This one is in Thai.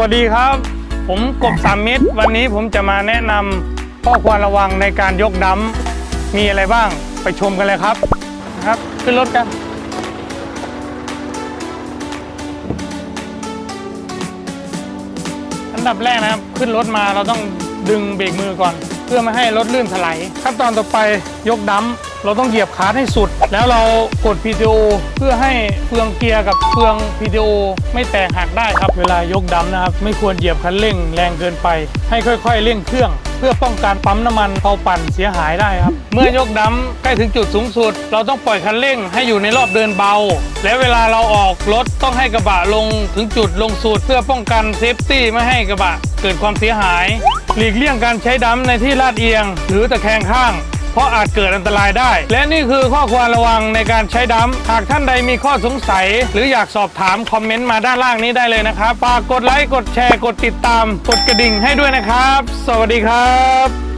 วัสดีครับ ผมกบสามมิตร วันนี้ผมจะมาแนะนำข้อควรระวังในการยกดัมมีอะไรบ้างไปชมกันเลยครับนะครับ ขึ้นรถกันอันดับแรกนะครับ ขึ้นรถมาเราต้องดึงเบรกมือก่อน เพื่อไม่ให้รถลื่นถลายขั้นตอนต่อไปยกดัม เราต้องเหยียบคลัตช์ให้สุด แล้วเรากด PTO เพื่อให้เฟืองเกียร์กับเฟือง PTO ไม่แตกหักได้ครับ เวลายกดัมนะครับ ไม่ควรเหยียบคันเร่งแรงเกินไป ให้ค่อยๆเร่งเครื่อง เพื่อป้องกันปั๊มน้ำมันเผาปั่นเสียหายได้ครับ เมื่อยกดัมใกล้ถึงจุดสูงสุด เราต้องปล่อยคันเร่งให้อยู่ในรอบเดินเบา และเวลาเราออกรถต้องให้กระบะลงถึงจุดลงสุดเพื่อป้องกันเซฟตี้ไม่ให้กระบะเกิดความเสียหาย หลีกเลี่ยงการใช้ดัมในที่ลาดเอียง หรือตะแคงข้าง เพราะอาจเกิดอันตรายได้ และนี่คือข้อควรระวังในการใช้ดัมหากท่านใดมีข้อสงสัย หรืออยากสอบถามคอมเมนต์มาด้านล่างนี้ได้เลยนะครับฝากกดไลค์กดแชร์กดติดตาม กดกระดิ่งให้ด้วยนะครับ สวัสดีครับ